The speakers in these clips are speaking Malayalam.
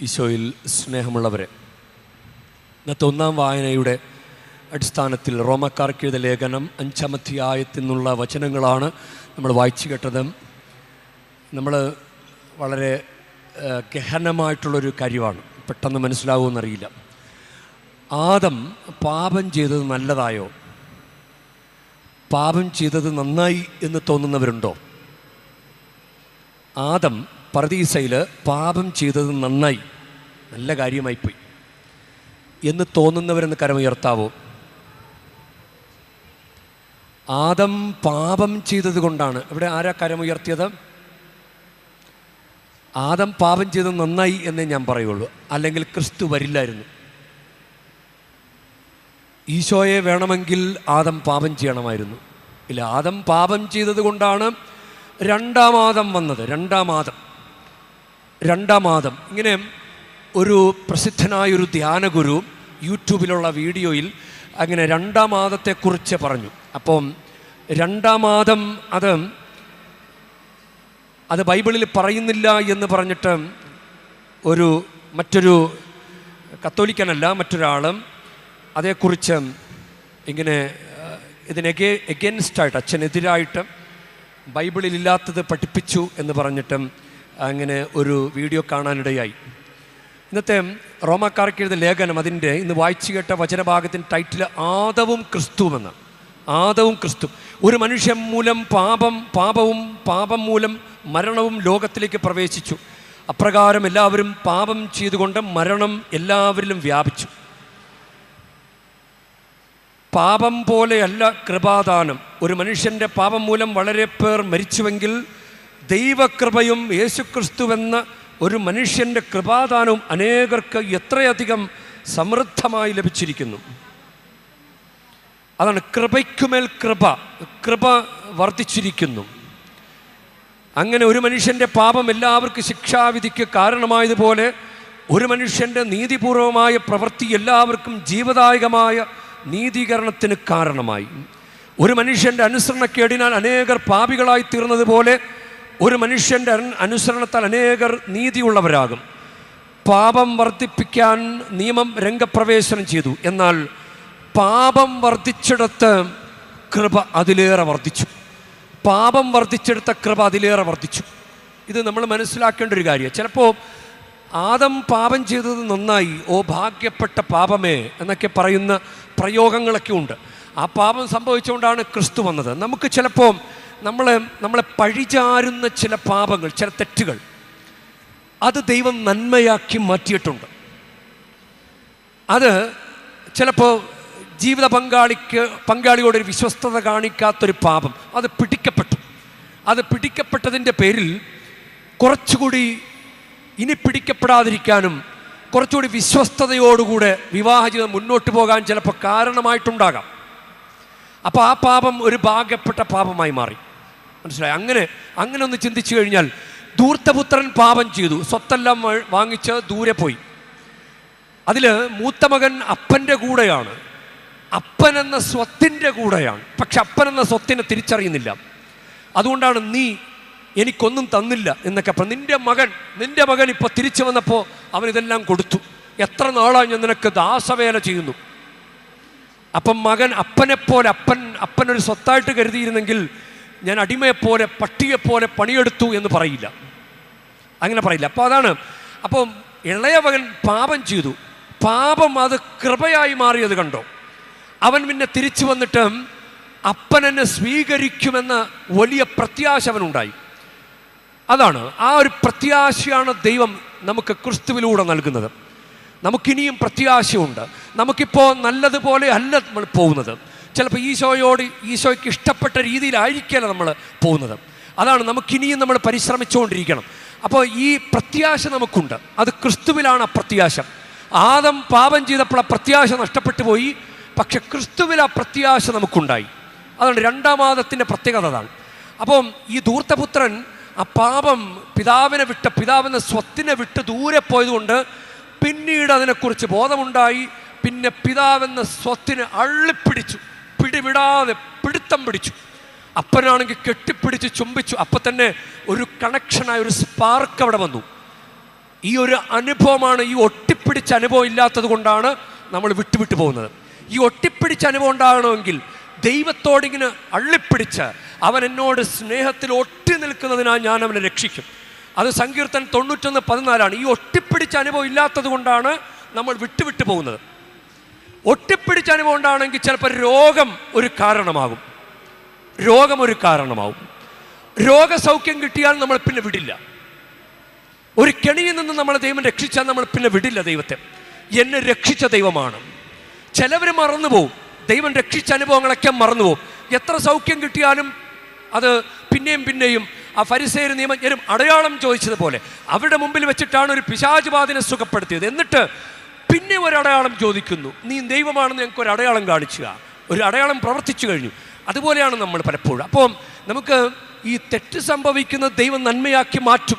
ഈശോയിൽ സ്നേഹമുള്ളവരെ ഇന്നത്തെ ഒന്നാം വായനയുടെ അടിസ്ഥാനത്തിൽ റോമക്കാർക്ക് എഴുത ലേഖനം അഞ്ചാമധ്യായത്തിൽ നിന്നുള്ള വചനങ്ങളാണ് നമ്മൾ വായിച്ചു കേട്ടത്. നമ്മൾ വളരെ ഗഹനമായിട്ടുള്ളൊരു കാര്യമാണ്. പെട്ടെന്ന് മനസ്സിലാവുമെന്നറിയില്ല ആദം പാപം ചെയ്തത് നല്ലതായോ? പാപം ചെയ്തത് നന്നായി എന്ന് തോന്നുന്നവരുണ്ടോ? ആദം പറദീസയിൽ പാപം ചെയ്തത് നന്നായി. നല്ല കാര്യമായി പോയി എന്ന് തോന്നുന്നവരെന്ന് കരമുയർത്താവോ? ആദം പാപം ചെയ്തത് കൊണ്ടാണ്. ഇവിടെ ആരാ കരമുയർത്തിയത്? ആദം പാപം ചെയ്തത് നന്നായി എന്നേ ഞാൻ പറയുള്ളൂ. അല്ലെങ്കിൽ ക്രിസ്തു വരില്ലായിരുന്നു. ഈശോയെ വേണമെങ്കിൽ ആദം പാപം ചെയ്യണമായിരുന്നു. ഇല്ല ആദം പാപം ചെയ്തത് കൊണ്ടാണ് രണ്ടാം ആദം വന്നത്. രണ്ടാം ആദം. രണ്ടാം മാതം ഇങ്ങനെ ഒരു പ്രസിദ്ധനായൊരു ധ്യാനഗുരു യൂട്യൂബിലുള്ള വീഡിയോയിൽ അങ്ങനെ രണ്ടാം മാതത്തെക്കുറിച്ച് പറഞ്ഞു. അപ്പം രണ്ടാം മാതം അത് അത് ബൈബിളിൽ പറയുന്നില്ല എന്ന് പറഞ്ഞിട്ട് ഒരു മറ്റൊരു കത്തോലിക്കനല്ല മറ്റൊരാളും അതേക്കുറിച്ച് ഇങ്ങനെ ഏഹ്, ഇതിനെഗെ എഗെൻസ്റ്റായിട്ട് അച്ഛനെതിരായിട്ട് ബൈബിളിലില്ലാത്തത് പഠിപ്പിച്ചു എന്ന് പറഞ്ഞിട്ടും അങ്ങനെ ഒരു വീഡിയോ കാണാനിടയായി. ഇന്നത്തെ റോമാക്കാർക്ക് എഴുതിയ ലേഖനം അതിന്റെ ഇന്ന് വായിച്ചു കേട്ട വചനഭാഗത്തിന്റെ ടൈറ്റിൽ ആദവും ക്രിസ്തുവെന്ന് ആദവും ക്രിസ്തു. ഒരു മനുഷ്യൻ മൂലം പാപം പാപവും പാപം മൂലം മരണവും ലോകത്തിലേക്ക് പ്രവേശിച്ചു. അപ്രകാരം എല്ലാവരും പാപം ചെയ്തുകൊണ്ട് മരണം എല്ലാവരിലും വ്യാപിച്ചു. പാപം പോലെയല്ല കൃപാദാനം. ഒരു മനുഷ്യന്റെ പാപം മൂലം വളരെ പേർ മരിച്ചുവെങ്കിൽ ദൈവകൃപയും യേശുക്രിസ്തുവെന്ന ഒരു മനുഷ്യന്റെ കൃപാദാനവും അനേകർക്ക് എത്രയധികം സമൃദ്ധമായി ലഭിച്ചിരിക്കുന്നു. അതാണ് കൃപയ്ക്കുമേൽ കൃപ കൃപ വർദ്ധിച്ചിരിക്കുന്നു. അങ്ങനെ ഒരു മനുഷ്യന്റെ പാപം എല്ലാവർക്കും ശിക്ഷാവിധിക്ക് കാരണമായതുപോലെ ഒരു മനുഷ്യന്റെ നീതിപൂർവമായ പ്രവൃത്തി എല്ലാവർക്കും ജീവദായകമായ നീതീകരണത്തിന് കാരണമായി. ഒരു മനുഷ്യന്റെ അനുസരണക്കേടിനാൽ അനേകർ പാപികളായി തീർന്നതുപോലെ ഒരു മനുഷ്യന്റെ അനുസരണത്താൽ അനേകർ നീതിയുള്ളവരാകും. പാപം വർദ്ധിപ്പിക്കാൻ നിയമം രംഗപ്രവേശനം ചെയ്തു. എന്നാൽ പാപം വർദ്ധിച്ചിടത്ത് കൃപ അതിലേറെ വർദ്ധിച്ചു. പാപം വർദ്ധിച്ചെടുത്ത കൃപ അതിലേറെ വർദ്ധിച്ചു. ഇത് നമ്മൾ മനസ്സിലാക്കേണ്ട ഒരു കാര്യമാണ് ചിലപ്പോൾ ആദം പാപം ചെയ്തത് നന്നായി ഓ ഭാഗ്യപ്പെട്ട പാപമേ എന്നൊക്കെ പറയുന്ന പ്രയോഗങ്ങളൊക്കെ ഉണ്ട്. ആ പാപം സംഭവിച്ചുകൊണ്ടാണ് ക്രിസ്തു വന്നത്. നമുക്ക് ചിലപ്പോൾ നമ്മളെ നമ്മളെ പഴിചാരുന്ന ചില പാപങ്ങൾ ചില തെറ്റുകൾ അത് ദൈവം നന്മയാക്കി മാറ്റിയിട്ടുണ്ട്. അത് ചിലപ്പോൾ ജീവിത പങ്കാളിക്ക് പങ്കാളിയോട് ഒരു വിശ്വസ്തത കാണിക്കാത്തൊരു പാപം അത് പിടിക്കപ്പെട്ടു. അത് പിടിക്കപ്പെട്ടതിന്റെ പേരിൽ കുറച്ചുകൂടി ഇനി പിടിക്കപ്പെടാതിരിക്കാനും കുറച്ചുകൂടി വിശ്വസ്തതയോടുകൂടെ വിവാഹ ജീവിതം മുന്നോട്ട് പോകാൻ ചിലപ്പോൾ കാരണമായിട്ടുണ്ടാകാം. അപ്പോൾ ആ പാപം ഒരു ഭാഗ്യപ്പെട്ട പാപമായി മാറി. മനസ്സിലായി? അങ്ങനെ അങ്ങനെ ഒന്ന് ചിന്തിച്ചു കഴിഞ്ഞാൽ ധൂർത്തപുത്രൻ പാപം ചെയ്തു. സ്വത്തെല്ലാം വാങ്ങിച്ച് ദൂരെ പോയി. അതിൽ മൂത്ത മകൻ അപ്പന്റെ കൂടെയാണ്. അപ്പൻ എന്ന സ്വത്തിന്റെ കൂടെയാണ്. പക്ഷെ അപ്പൻ എന്ന സ്വത്തിനെ തിരിച്ചറിയുന്നില്ല. അതുകൊണ്ടാണ് നീ എനിക്കൊന്നും തന്നില്ല എന്നൊക്കെ അപ്പം നിന്റെ മകൻ നിന്റെ മകൻ ഇപ്പോൾ തിരിച്ചു വന്നപ്പോൾ അവനിതെല്ലാം കൊടുത്തു. എത്ര നാളാണ് ഞാൻ നിനക്ക് ദാസവേല ചെയ്യുന്നു? അപ്പം മകൻ അപ്പനെപ്പോലെ അപ്പൻ അപ്പനൊരു സ്വത്തായിട്ട് കരുതിയിരുന്നെങ്കിൽ ഞാൻ അടിമയെപ്പോലെ പട്ടിയെപ്പോലെ പണിയെടുത്തു എന്ന് പറയില്ല. അങ്ങനെ പറയില്ല. അപ്പോൾ അതാണ് അപ്പം ഇളയ മകൻ പാപം ചെയ്തു. പാപം അത് കൃപയായി മാറിയത് കണ്ടോ? അവൻ പിന്നെ തിരിച്ചു വന്നിട്ട് അപ്പനെന്നെ സ്വീകരിക്കുമെന്ന വലിയ പ്രത്യാശ അവനുണ്ടായി. അതാണ് ആ ഒരു പ്രത്യാശയാണ് ദൈവം നമുക്ക് ക്രിസ്തുവിലൂടെ നൽകുന്നത്. നമുക്കിനിയും പ്രത്യാശയുണ്ട്. നമുക്കിപ്പോൾ നല്ലതുപോലെ അല്ല നമ്മൾ പോകുന്നത്. ചിലപ്പോൾ ഈശോയോട് ഈശോയ്ക്ക് ഇഷ്ടപ്പെട്ട രീതിയിലായിരിക്കില്ല നമ്മൾ പോകുന്നത്. അതാണ് നമുക്കിനിയും നമ്മൾ പരിശ്രമിച്ചുകൊണ്ടിരിക്കണം. അപ്പോൾ ഈ പ്രത്യാശ നമുക്കുണ്ട്. അത് ക്രിസ്തുവിലാണ് ആ പ്രത്യാശ ആദം പാപം ചെയ്തപ്പോൾ ആ പ്രത്യാശ നഷ്ടപ്പെട്ടു പോയി. പക്ഷെ ക്രിസ്തുവിൽ ആ പ്രത്യാശ നമുക്കുണ്ടായി. അതാണ് രണ്ടാം ആദത്തിന്റെ പ്രത്യേകത അതാണ്. അപ്പം ഈ ധൂർത്തപുത്രൻ ആ പാപം പിതാവിനെ വിട്ട് പിതാവിന്റെ സ്വത്തിനെ വിട്ട് ദൂരെ പോയതുകൊണ്ട് പിന്നീട് അതിനെക്കുറിച്ച് ബോധമുണ്ടായി. പിന്നെ പിതാവെന്ന സ്വത്തിനെ അള്ളിപ്പിടിച്ചു. പിടിവിടാതെ പിടുത്തം പിടിച്ചു. അപ്പനാണെങ്കിൽ കെട്ടിപ്പിടിച്ച് ചുംബിച്ചു. അപ്പം തന്നെ ഒരു കണക്ഷനായ ഒരു സ്പാർക്ക് അവിടെ വന്നു. ഈ ഒരു അനുഭവമാണ് ഈ ഒട്ടിപ്പിടിച്ച അനുഭവം ഇല്ലാത്തത് കൊണ്ടാണ് നമ്മൾ വിട്ടുവിട്ടു പോകുന്നത്. ഈ ഒട്ടിപ്പിടിച്ച അനുഭവം ഉണ്ടാകണമെങ്കിൽ ദൈവത്തോടിങ്ങനെ അള്ളിപ്പിടിച്ച് അവൻ എന്നോട് സ്നേഹത്തിൽ ഒട്ടി നിൽക്കുന്നതിനാൽ ഞാൻ അവനെ രക്ഷിക്കും. അത് സങ്കീർത്തൻ തൊണ്ണൂറ്റൊന്ന് പതിനാലാണ്. ഈ ഒട്ടിപ്പിടിച്ച അനുഭവം ഇല്ലാത്തത് കൊണ്ടാണ് നമ്മൾ വിട്ടുവിട്ടു പോകുന്നത്. ഒട്ടിപ്പിടിച്ച അനുഭവം ഉണ്ടാണെങ്കിൽ ചിലപ്പോൾ രോഗം ഒരു കാരണമാകും. രോഗം ഒരു കാരണമാകും. രോഗസൗഖ്യം കിട്ടിയാൽ നമ്മൾ പിന്നെ വിടില്ല. ഒരു കെണിയിൽ നിന്ന് നമ്മളെ ദൈവം രക്ഷിച്ചാൽ നമ്മൾ പിന്നെ വിടില്ല ദൈവത്തെ. എന്നെ രക്ഷിച്ച ദൈവമാണ്. ചിലവർ മറന്നുപോകും ദൈവം രക്ഷിച്ച അനുഭവങ്ങളൊക്കെ മറന്നുപോകും എത്ര സൗഖ്യം കിട്ടിയാലും അത് പിന്നെയും പിന്നെയും ആ ഫരിസേര് നിയമജ്ഞരും അടയാളം ചോദിച്ചതുപോലെ അവരുടെ മുമ്പിൽ വെച്ചിട്ടാണ് ഒരു പിശാചുബാധിനെ സുഖപ്പെടുത്തിയത്. എന്നിട്ട് പിന്നെ ഒരു അടയാളം ചോദിക്കുന്നു. നീ ദൈവമാണെന്ന് ഞങ്ങൾക്ക് ഒരു അടയാളം കാണിച്ചുക. ഒരു അടയാളം പ്രവർത്തിച്ചു കഴിഞ്ഞു. അതുപോലെയാണ് നമ്മൾ പലപ്പോഴും. അപ്പോൾ നമുക്ക് ഈ തെറ്റ് സംഭവിക്കുന്ന ദൈവം നന്മയാക്കി മാറ്റും.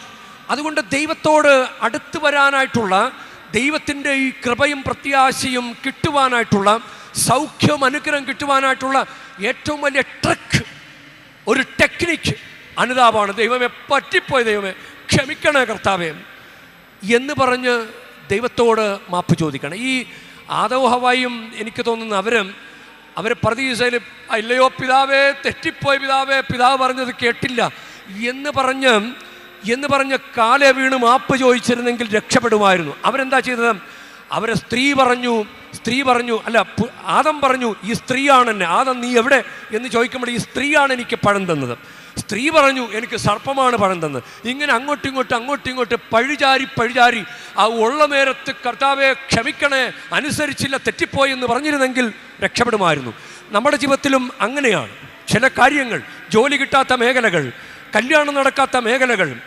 അതുകൊണ്ട് ദൈവത്തോട് അടുത്ത് വരാനായിട്ടുള്ള ദൈവത്തിന്റെ ഈ കൃപയും പ്രത്യാശയും കിട്ടുവാനായിട്ടുള്ള സൗഖ്യവും അനുഗ്രഹം കിട്ടുവാനായിട്ടുള്ള ഏറ്റവും വലിയ ട്രക്ക് ഒരു ടെക്നിക്ക് അനുതാപമാണ് ദൈവമേ പറ്റിപ്പോയി ദൈവമേ ക്ഷമിക്കണേ കർത്താവേ എന്ന് പറഞ്ഞ് ദൈവത്തോട് മാപ്പ് ചോദിക്കണം. ഈ ആദവ് ഹവായും എനിക്ക് തോന്നുന്ന അവരും അവർ പ്രതീക്ഷയിൽ ഇല്ലയോ പിതാവേ തെറ്റിപ്പോയ പിതാവേ പിതാവ് പറഞ്ഞത് കേട്ടില്ല എന്ന് പറഞ്ഞ് എന്ന് പറഞ്ഞ് കാലെ വീണ് മാപ്പ് ചോദിച്ചിരുന്നെങ്കിൽ രക്ഷപ്പെടുമായിരുന്നു. അവരെന്താ ചെയ്തത്? അവരെ സ്ത്രീ പറഞ്ഞു സ്ത്രീ പറഞ്ഞു അല്ല ആദം പറഞ്ഞു ഈ സ്ത്രീയാണ് എന്നെ ആദം നീ എവിടെ? എന്ന് ചോദിക്കുമ്പോൾ ഈ സ്ത്രീയാണ് എനിക്ക് പഴം തന്നത്. സ്ത്രീ പറഞ്ഞു എനിക്ക് സർപ്പമാണ് തന്നത്. ഇങ്ങനെ അങ്ങോട്ടും ഇങ്ങോട്ടും അങ്ങോട്ടും ഇങ്ങോട്ട് പഴിചാരി പഴിചാരി ആ ഉള്ള നേരത്ത് കർത്താവെ ക്ഷമിക്കണേ അനുസരിച്ചില്ല തെറ്റിപ്പോയി എന്ന് പറഞ്ഞിരുന്നെങ്കിൽ രക്ഷപ്പെടുമായിരുന്നു. നമ്മുടെ ജീവിതത്തിലും അങ്ങനെയാണ്. ചില കാര്യങ്ങൾ ജോലി കിട്ടാത്ത മേഖലകൾ കല്യാണം നടക്കാത്ത മേഖലകൾ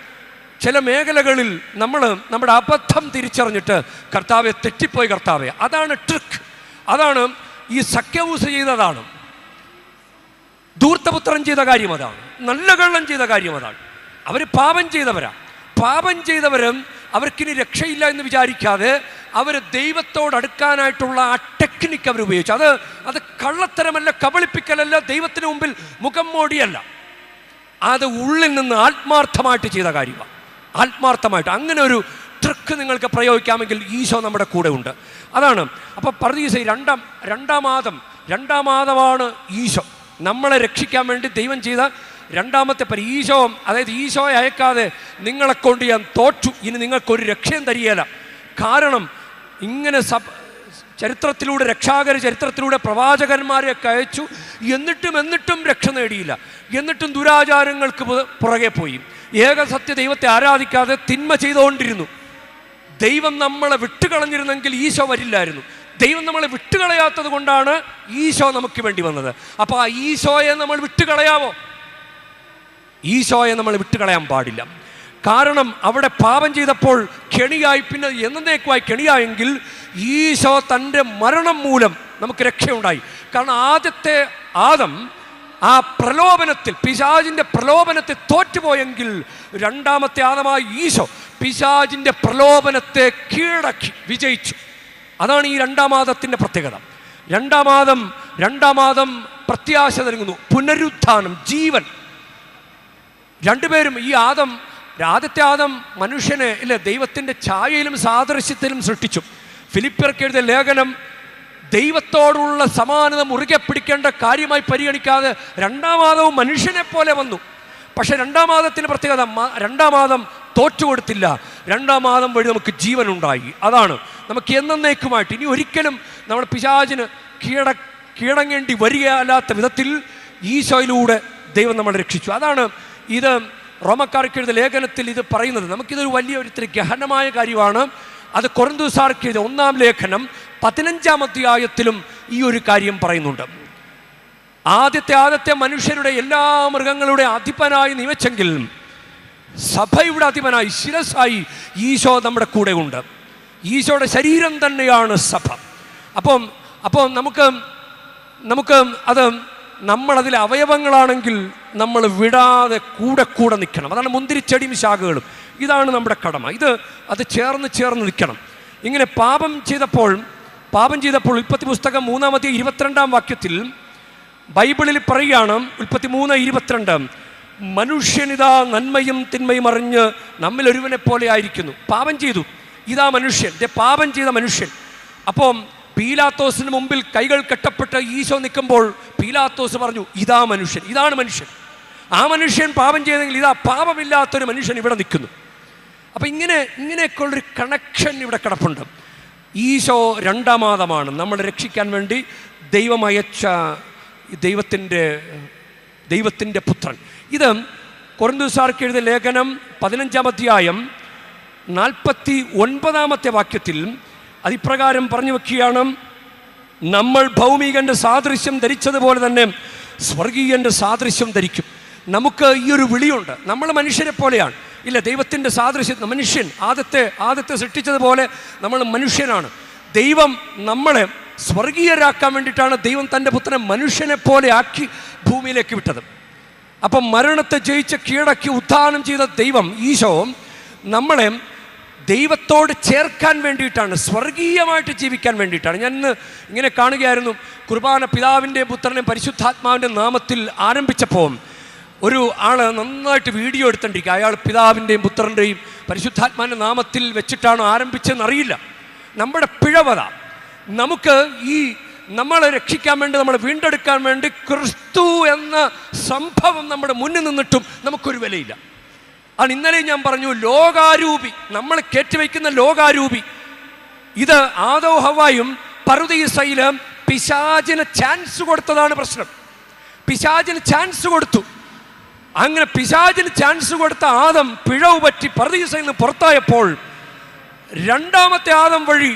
ചില മേഖലകളിൽ നമ്മൾ നമ്മുടെ അബദ്ധം തിരിച്ചറിഞ്ഞിട്ട് കർത്താവെ തെറ്റിപ്പോയി കർത്താവെ. അതാണ് ട്രിക്ക്. അതാണ് ഈ സഖ്യവൂസ് ചെയ്തതാണ്. ധൂർത്തപുത്രൻ ചെയ്ത കാര്യം അതാണ്. നല്ല കള്ളം ചെയ്ത കാര്യം അതാണ്. അവർ പാപം ചെയ്തവരാ. പാപം ചെയ്തവരും അവർക്കിനി രക്ഷയില്ല എന്ന് വിചാരിക്കാതെ അവർ ദൈവത്തോട് അടുക്കാനായിട്ടുള്ള ആ ടെക്നിക്ക് അവർ ഉപയോഗിച്ചു. അത് അത് കള്ളത്തരമല്ല കബളിപ്പിക്കലല്ല ദൈവത്തിന് മുമ്പിൽ മുഖം മോടിയല്ല. അത് ഉള്ളിൽ നിന്ന് ആത്മാർത്ഥമായിട്ട് ചെയ്ത കാര്യമാണ് ആത്മാർത്ഥമായിട്ട്. അങ്ങനെ ഒരു ട്രിക്ക് നിങ്ങൾക്ക് പ്രയോഗിക്കാമെങ്കിൽ ഈശോ നമ്മുടെ കൂടെ ഉണ്ട്. അതാണ്. അപ്പോൾ പറദീസ രണ്ടാം രണ്ടാം മാതം രണ്ടാം മാതമാണ് ഈശോ. നമ്മളെ രക്ഷിക്കാൻ വേണ്ടി ദൈവം ചെയ്ത രണ്ടാമത്തെ പരി ഈശോ അതായത് ഈശോയെ അയക്കാതെ നിങ്ങളെ കൊണ്ട് ഞാൻ തോറ്റു. ഇനി നിങ്ങൾക്കൊരു രക്ഷയും തരികയില്ല. കാരണം ഇങ്ങനെ സഭ ചരിത്രത്തിലൂടെ രക്ഷാകര ചരിത്രത്തിലൂടെ പ്രവാചകന്മാരെയൊക്കെ അയച്ചു. എന്നിട്ടും എന്നിട്ടും രക്ഷ നേടിയില്ല. എന്നിട്ടും ദുരാചാരങ്ങൾക്ക് പുറകെ പോയി. ഏക സത്യ ദൈവത്തെ ആരാധിക്കാതെ തിന്മ ചെയ്തുകൊണ്ടിരുന്നു. ദൈവം നമ്മളെ വിട്ടുകളഞ്ഞിരുന്നെങ്കിൽ ഈശോ വരില്ലായിരുന്നു. ദൈവം നമ്മളെ വിട്ടുകളയാത്തത് കൊണ്ടാണ് ഈശോ നമുക്ക് വേണ്ടി വന്നത്. അപ്പോൾ ആ ഈശോയെ നമ്മൾ വിട്ടുകളയാവോ? ഈശോയെ നമ്മൾ വിട്ടുകളയാൻ പാടില്ല. കാരണം അവിടെ പാപം ചെയ്തപ്പോൾ കെണിയായി. പിന്നെ എന്നേക്കുമായി കെണിയായെങ്കിൽ ഈശോ തന്റെ മരണം മൂലം നമുക്ക് രക്ഷയുണ്ടായി. കാരണം ആദ്യത്തെ ആദം ആ പ്രലോഭനത്തിൽ പിശാജിന്റെ പ്രലോഭനത്തെ തോറ്റുപോയെങ്കിൽ രണ്ടാമത്തെ ആദമായ ഈശോ പിശാജിന്റെ പ്രലോഭനത്തെ കീഴടക്കി വിജയിച്ചു. അതാണ് ഈ രണ്ടാമാദത്തിന്റെ പ്രത്യേകത. രണ്ടാമാദം രണ്ടാമാദം പ്രത്യാശ നൽകുന്നു. പുനരുത്ഥാനം ജീവൻ. രണ്ടുപേരും ഈ ആദം ആദ്യത്തെ ആദം മനുഷ്യനെ ഇല്ല ദൈവത്തിന്റെ ഛായയിലും സാദൃശ്യത്തിലും സൃഷ്ടിച്ചു. ഫിലിപ്പിയർക്ക് എഴുതിയ ലേഖനം ദൈവത്തോടുള്ള സമാനത മുറുകെ പിടിക്കേണ്ട കാര്യമായി പരിഗണിക്കാതെ രണ്ടാം രണ്ടാമാദവും മനുഷ്യനെ പോലെ വന്നു. പക്ഷേ രണ്ടാം രണ്ടാമാദത്തിന് പ്രത്യേകത രണ്ടാം രണ്ടാമാദം തോറ്റുകൊടുത്തില്ല. രണ്ടാമാദം വഴി നമുക്ക് ജീവൻ ഉണ്ടായി അതാണ്. നമുക്ക് എന്നേക്കുമായിട്ട് ഇനി ഒരിക്കലും നമ്മൾ പിശാചിന് കീട കീഴങ്ങേണ്ടി വരികയല്ലാത്ത വിധത്തിൽ ഈശോയിലൂടെ ദൈവം നമ്മളെ രക്ഷിച്ചു. അതാണ് ഇത് റോമക്കാർക്ക് ലേഖനത്തിൽ ഇത് പറയുന്നത്. നമുക്കിതൊരു വലിയ ഒരു ഇത്തിരി ഗഹനമായ കാര്യമാണ്. അത് കൊറന്തൂസാർക്ക് എഴുതിയ ഒന്നാം ലേഖനം പതിനഞ്ചാം അധ്യായത്തിലും ഈ ഒരു കാര്യം പറയുന്നുണ്ട്. ആദ്യത്തെ ആദ്യത്തെ മനുഷ്യരുടെ എല്ലാ മൃഗങ്ങളുടെ അധിപനായി നിയമിച്ചെങ്കിൽ സഭയുടെ അധിപനായി ശിരസായി ഈശോ നമ്മുടെ കൂടെ ഉണ്ട് ഈശോയുടെ ശരീരം തന്നെയാണ് സഭ. അപ്പം അപ്പോൾ നമുക്ക് നമുക്ക് അത് നമ്മളതിലെ അവയവങ്ങളാണെങ്കിൽ നമ്മൾ വിടാതെ കൂടെ കൂടെ നിൽക്കണം. അതാണ് മുന്തിരിച്ചെടിയും ശാഖകളും. ഇതാണ് നമ്മുടെ കടമ. ഇത് അത് ചേർന്ന് ചേർന്ന് നിൽക്കണം. ഇങ്ങനെ പാപം ചെയ്തപ്പോൾ പാപം ചെയ്തപ്പോൾ ഉൽപ്പത്തി പുസ്തകം മൂന്നാമത്തെ ഇരുപത്തിരണ്ടാം വാക്യത്തിൽ ബൈബിളിൽ പറയുകയാണ് ഉൽപ്പത്തി മൂന്ന് ഇരുപത്തിരണ്ട്. മനുഷ്യനിതാ നന്മയും തിന്മയും അറിഞ്ഞ് നമ്മിൽ ഒരുവനെ പോലെ ആയിരിക്കുന്നു. പാപം ചെയ്തു. ഇതാ മനുഷ്യൻ. പാപം ചെയ്ത മനുഷ്യൻ. അപ്പം പീലാത്തോസിന് മുമ്പിൽ കൈകൾ കെട്ടപ്പെട്ട് ഈശോ നിൽക്കുമ്പോൾ പീലാത്തോസ് പറഞ്ഞു ഇതാ മനുഷ്യൻ. ഇതാണ് മനുഷ്യൻ. ആ മനുഷ്യൻ പാപം ചെയ്തെങ്കിൽ ഇതാ പാപമില്ലാത്തൊരു മനുഷ്യൻ ഇവിടെ നിൽക്കുന്നു. അപ്പം ഇങ്ങനെ ഇങ്ങനെയൊക്കെയുള്ളൊരു കണക്ഷൻ ഇവിടെ കിടപ്പുണ്ട്. ഈശോ രണ്ടാമാതമാണ് നമ്മളെ രക്ഷിക്കാൻ വേണ്ടി ദൈവമയച്ച ദൈവത്തിന്റെ ദൈവത്തിന്റെ പുത്രൻ. ഇത് കൊറന്തൂസാർക്ക് എഴുതിയ ലേഖനം പതിനഞ്ചാം അധ്യായം നാൽപ്പത്തി ഒൻപതാമത്തെ വാക്യത്തിൽ അതിപ്രകാരം പറഞ്ഞു വെക്കുകയാണ്. നമ്മൾ ഭൗമികന്റെ സാദൃശ്യം ധരിച്ചതുപോലെ തന്നെ സ്വർഗീയന്റെ സാദൃശ്യം ധരിക്കും. നമുക്ക് ഈ ഒരു വിളിയുണ്ട്. നമ്മൾ മനുഷ്യരെ പോലെയാണ്. ഇല്ല ദൈവത്തിന്റെ സാദൃശ്യം മനുഷ്യൻ ആദ്യത്തെ ആദ്യത്തെ സൃഷ്ടിച്ചതുപോലെ നമ്മൾ മനുഷ്യനാണ്. ദൈവം നമ്മളെ സ്വർഗീയരാക്കാൻ വേണ്ടിയിട്ടാണ് ദൈവം തന്റെ പുത്രനെ മനുഷ്യനെ പോലെ ആക്കി ഭൂമിയിലേക്ക് വിട്ടത്. അപ്പം മരണത്തെ ജയിച്ച കീഴടക്കി ഉത്ഥാനം ചെയ്ത ദൈവം ഈശോ നമ്മളെ ദൈവത്തോട് ചേർക്കാൻ വേണ്ടിയിട്ടാണ് സ്വർഗീയമായിട്ട് ജീവിക്കാൻ വേണ്ടിയിട്ടാണ്. ഞാൻ ഇന്ന് ഇങ്ങനെ കാണുകയായിരുന്നു കുർബാന പിതാവിന്റെ പുത്രനെ പരിശുദ്ധാത്മാവിന്റെ നാമത്തിൽ ആരംഭിച്ചപ്പോൾ ഒരു ആൾ നന്നായിട്ട് വീഡിയോ എടുത്തിട്ടിരിക്കുക. അയാൾ പിതാവിന്റെയും പുത്രന്റെയും പരിശുദ്ധാത്മാവിന്റെ നാമത്തിൽ വെച്ചിട്ടാണോ ആരംഭിച്ചതെന്ന് അറിയില്ല നമ്മുടെ പിഴവത. നമുക്ക് ഈ നമ്മളെ രക്ഷിക്കാൻ വേണ്ടി നമ്മളെ വീണ്ടെടുക്കാൻ വേണ്ടി ക്രിസ്തു എന്ന സംഭവം നമ്മുടെ മുന്നിൽ നിന്നിട്ടും നമുക്കൊരു വിലയില്ല. ആണ് ഇന്നലെ ഞാൻ പറഞ്ഞു ലോകാരൂപി നമ്മൾ കയറ്റിവെക്കുന്ന ലോകാരൂപി. ഇത് ആദോ ഹവായും പർവതീസയിൽ പിശാചിന് ചാൻസ് കൊടുത്തതാണ് പ്രശ്നം. പിശാചിന് ചാൻസ് കൊടുത്തു. അങ്ങനെ പിശാചിന് ചാൻസ് കൊടുത്ത ആദം പിഴവ് പറ്റി പറുദീസയിൽ നിന്ന് പുറത്തായപ്പോൾ രണ്ടാമത്തെ ആദം വഴി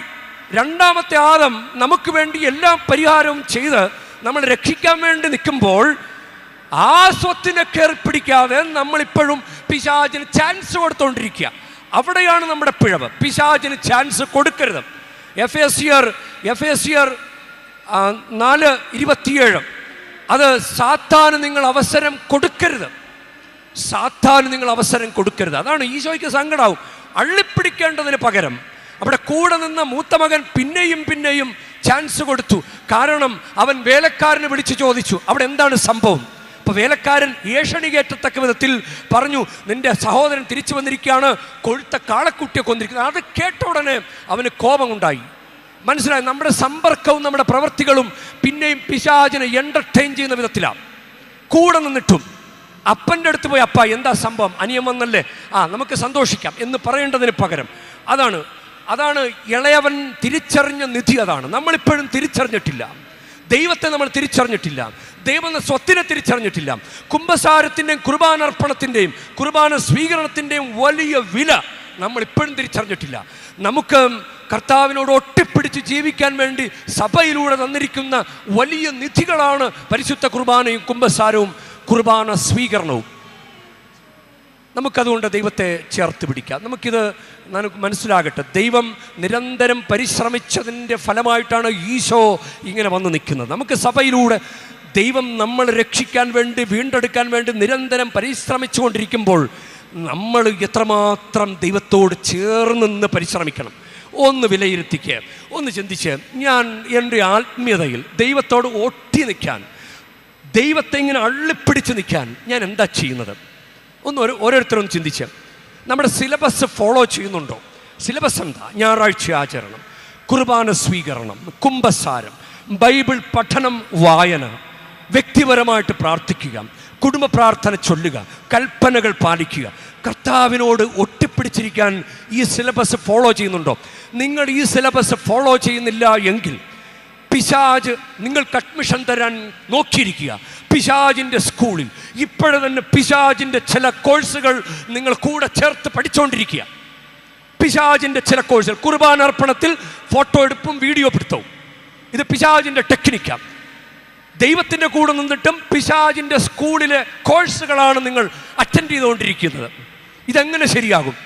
രണ്ടാമത്തെ ആദം നമുക്ക് വേണ്ടി എല്ലാ പരിഹാരവും ചെയ്ത് നമ്മൾ രക്ഷിക്കാൻ വേണ്ടി നിൽക്കുമ്പോൾ ആ സ്വത്തിനെ കയറി പിടിക്കാതെ നമ്മളിപ്പോഴും പിശാചിന് ചാൻസ് കൊടുത്തോണ്ടിരിക്കുക. അവിടെയാണ് നമ്മുടെ പിഴവ്. പിശാചിന് ചാൻസ് കൊടുക്കരുത്. എഫ് എസ് സിയർ എഫ് എസ് സിയർ നാല് ഇരുപത്തിയേഴ്. അത് സാത്താന് നിങ്ങൾ അവസരം കൊടുക്കരുത്. സാത്താന് നിങ്ങൾ അവസരം കൊടുക്കരുത്. അതാണ് ഈശോയ്ക്ക് സങ്കടാവും. അള്ളിപ്പിടിക്കേണ്ടതിന് പകരം അവിടെ കൂടെ നിന്ന മൂത്ത മകൻ പിന്നെയും പിന്നെയും ചാൻസ് കൊടുത്തു. കാരണം അവൻ വേലക്കാരനെ വിളിച്ചു ചോദിച്ചു. അവിടെ എന്താണ് സംഭവം? അപ്പൊ വേലക്കാരൻ ഏഷണി കയറ്റത്തക്ക വിധത്തിൽ പറഞ്ഞു നിന്റെ സഹോദരൻ തിരിച്ചു വന്നിരിക്കുകയാണ്. കൊഴുത്ത കാളക്കുട്ടിയെ കൊന്നിരിക്കുന്നത് അത് കേട്ട ഉടനെ അവന് കോപമുണ്ടായി. മനസ്സിലായി? നമ്മുടെ സമ്പർക്കവും നമ്മുടെ പ്രവൃത്തികളും പിന്നെയും പിശാചിനെ എന്റർടൈൻ ചെയ്യുന്ന വിധത്തിലാണ്. കൂടെ നിന്നിട്ടും. അപ്പന്റെ അടുത്ത് പോയി അപ്പ എന്താ സംഭവം? അനിയം വന്നല്ലേ? ആ നമുക്ക് സന്തോഷിക്കാം. എന്ന് പറയേണ്ടതിന് പകരം. അതാണ് അതാണ് ഇളയവൻ തിരിച്ചറിഞ്ഞ നിധി അതാണ്. നമ്മളിപ്പോഴും തിരിച്ചറിഞ്ഞിട്ടില്ല. ദൈവത്തെ നമ്മൾ തിരിച്ചറിഞ്ഞിട്ടില്ല. ദൈവം സ്വത്തിനെ തിരിച്ചറിഞ്ഞിട്ടില്ല. കുംഭസാരത്തിന്റെയും കുർബാനർപ്പണത്തിന്റെയും കുർബാന സ്വീകരണത്തിന്റെയും വലിയ വില നമ്മളിപ്പോഴും തിരിച്ചറിഞ്ഞിട്ടില്ല. നമുക്ക് കർത്താവിനോട് ഒട്ടിപ്പിടിച്ച് ജീവിക്കാൻ വേണ്ടി സഭയിലൂടെ തന്നിരിക്കുന്ന വലിയ നിധികളാണ് പരിശുദ്ധ കുർബാനയും കുംഭസാരവും കുർബാന സ്വീകരണവും. നമുക്കതുകൊണ്ട് ദൈവത്തെ ചേർത്ത് പിടിക്കാം. നമുക്കിത് നമുക്ക് മനസ്സിലാകട്ടെ. ദൈവം നിരന്തരം പരിശ്രമിച്ചതിന്റെ ഫലമായിട്ടാണ് ഈശോ ഇങ്ങനെ വന്ന് നിൽക്കുന്നത്. നമുക്ക് സഭയിലൂടെ ദൈവം നമ്മൾ രക്ഷിക്കാൻ വേണ്ടി വീണ്ടെടുക്കാൻ വേണ്ടി നിരന്തരം പരിശ്രമിച്ചുകൊണ്ടിരിക്കുമ്പോൾ നമ്മൾ എത്രമാത്രം ദൈവത്തോട് ചേർന്ന് നിന്ന് പരിശ്രമിക്കണം. ഒന്ന് വിലയിരുത്തിക്ക്. ഒന്ന് ചിന്തിച്ച്. ഞാൻ എന്റെ ആത്മീയതയിൽ ദൈവത്തോട് ഒട്ടി നിൽക്കാൻ ദൈവത്തെ ഇങ്ങനെ അള്ളിപ്പിടിച്ച് നിൽക്കാൻ ഞാൻ എന്താ ചെയ്യുന്നത്? ഒന്ന് ഒരു ഓരോരുത്തരും ചിന്തിച്ച്. നമ്മുടെ സിലബസ് ഫോളോ ചെയ്യുന്നുണ്ടോ? സിലബസ് എന്താ? ഞായറാഴ്ച ആചരണം കുർബാന സ്വീകരണം കുംഭസാരം ബൈബിൾ പഠനം വായന. വ്യക്തിപരമായിട്ട് പ്രാർത്ഥിക്കുക കുടുംബ പ്രാർത്ഥന ചൊല്ലുക കൽപ്പനകൾ പാലിക്കുക. കർത്താവിനോട് ഒട്ടിപ്പിടിച്ചിരിക്കാൻ ഈ സിലബസ് ഫോളോ ചെയ്യുന്നുണ്ടോ? നിങ്ങൾ ഈ സിലബസ് ഫോളോ ചെയ്യുന്നില്ല എങ്കിൽ പിശാജ് നിങ്ങൾക്ക് അഡ്മിഷൻ തരാൻ നോക്കിയിരിക്കുക. പിശാജിന്റെ സ്കൂളിൽ ഇപ്പോഴെ തന്നെ പിശാജിന്റെ ചില കോഴ്സുകൾ നിങ്ങൾ കൂടെ ചേർത്ത് പഠിച്ചുകൊണ്ടിരിക്കുക പിശാജിന്റെ ചില കോഴ്സുകൾ കുർബാനർപ്പണത്തിൽ ഫോട്ടോ എടുപ്പും വീഡിയോ പിടുത്തവും ഇത് പിശാജിന്റെ ടെക്നിക്കാണ് ദൈവത്തിന്റെ കൂടെ നിന്നിട്ടും പിശാജിന്റെ സ്കൂളിലെ കോഴ്സുകളാണ് നിങ്ങൾ അറ്റൻഡ് ചെയ്തുകൊണ്ടിരിക്കുന്നത്. ഇതെങ്ങനെ ശരിയാകും?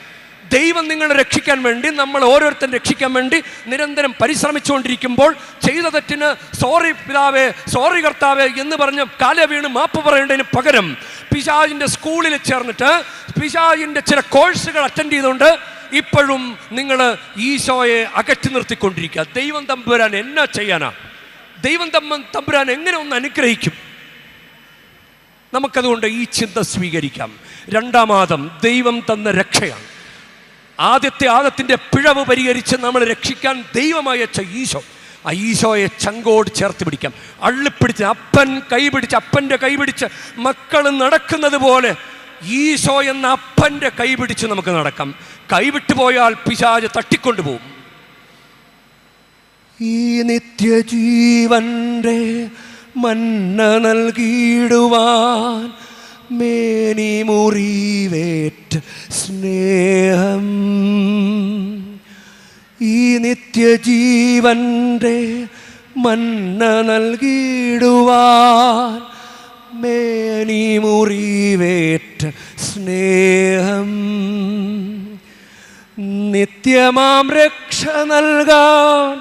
ദൈവം നിങ്ങളെ രക്ഷിക്കാൻ വേണ്ടി നമ്മൾ ഓരോരുത്തരും രക്ഷിക്കാൻ വേണ്ടി നിരന്തരം പരിശ്രമിച്ചുകൊണ്ടിരിക്കുമ്പോൾ ചെയ്ത തെറ്റിന് സോറി പിതാവേ സോറി കർത്താവേ എന്ന് പറഞ്ഞ് കാല വീണ് മാപ്പ് പറയേണ്ടതിന് പകരം പിശാജിന്റെ സ്കൂളിൽ ചേർന്നിട്ട് പിശാജിന്റെ ചില കോഴ്സുകൾ അറ്റൻഡ് ചെയ്തുകൊണ്ട് ഇപ്പോഴും നിങ്ങൾ ഈശോയെ അകറ്റി നിർത്തിക്കൊണ്ടിരിക്കുക. ദൈവം തമ്പുരാൻ എന്നാ ചെയ്യാനാ? ദൈവം തമ്മ തമ്പുരാൻ എങ്ങനെ ഒന്ന് അനുഗ്രഹിക്കും? നമുക്കതുകൊണ്ട് ഈ ചിന്ത സ്വീകരിക്കാം. രണ്ടാമാദം ദൈവം തന്ന രക്ഷയാണ്. ആദ്യത്തെ ആദത്തിന്റെ പിഴവ് പരിഹരിച്ച് നമ്മൾ രക്ഷിക്കാൻ ദൈവമായ ഈശോ. ആ ഈശോയെ ചങ്കോട് ചേർത്ത് പിടിക്കാം. അള്ളിപ്പിടിച്ച് അപ്പൻ കൈപിടിച്ച് അപ്പന്റെ കൈപിടിച്ച് മക്കൾ നടക്കുന്നത് പോലെ ഈശോ എന്ന അപ്പന്റെ കൈപിടിച്ച് നമുക്ക് നടക്കാം. കൈവിട്ടു പോയാൽ പിശാജ് തട്ടിക്കൊണ്ടു പോകും ഈ നിത്യജീവന്റെ മന്ന നൽകിയിടുവാൻ മേനി മുറിവേറ്റ് സ്നേഹം ഈ നിത്യജീവന്റെ മന്ന നൽകിയിടുവാൻ മേനി മുറിവേറ്റ് സ്നേഹം നിത്യമാം രക്ഷ നൽകാൻ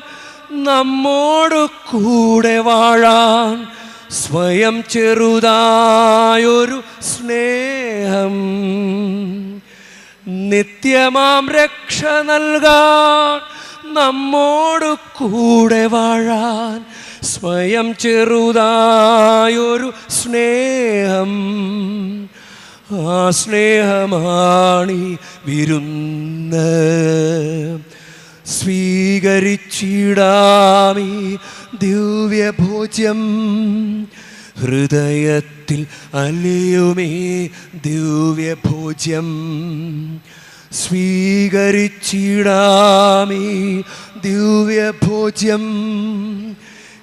നമ്മോട് കൂടെ വാഴാൻ സ്വയം ചെറുതായൊരു സ്നേഹം. നിത്യമാം രക്ഷ നൽകാൻ നമ്മോട് കൂടെ വാഴാൻ സ്വയം ചെറുതായൊരു സ്നേഹം. ആ സ്നേഹമാണി വിരുന്ന്. സ്വീകരിച്ചിടാമി ദിവ്യഭോജ്യം. ഹൃദയത്തിൽ അലിയുമേ ദിവ്യഭോജ്യം. സ്വീകരിച്ചിടാമേ ദിവ്യഭോജ്യം.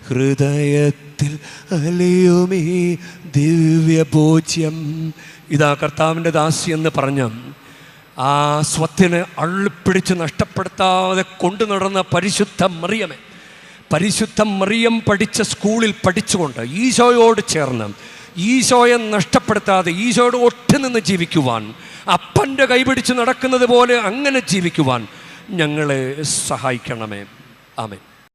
ഹൃദയത്തിൽ അലിയുമേ ദിവ്യഭോജ്യം. ഇതാ കർത്താവിന്റെ ദാസി എന്ന് പറഞ്ഞ ആ സ്വത്തിനെ അള്ളിപ്പിടിച്ച് നഷ്ടപ്പെടുത്താതെ കൊണ്ടു നടന്ന പരിശുദ്ധ മറിയമേ. പരിശുദ്ധ മറിയം പഠിച്ച സ്കൂളിൽ പഠിച്ചുകൊണ്ട് ഈശോയോട് ചേർന്ന് ഈശോയെ നഷ്ടപ്പെടുത്താതെ ഈശോയോട് ഒട്ടുനിന്ന് ജീവിക്കുവാൻ അപ്പന്റെ കൈപിടിച്ച് നടക്കുന്നത് പോലെ അങ്ങനെ ജീവിക്കുവാൻ ഞങ്ങളെ സഹായിക്കണമേ. ആമേ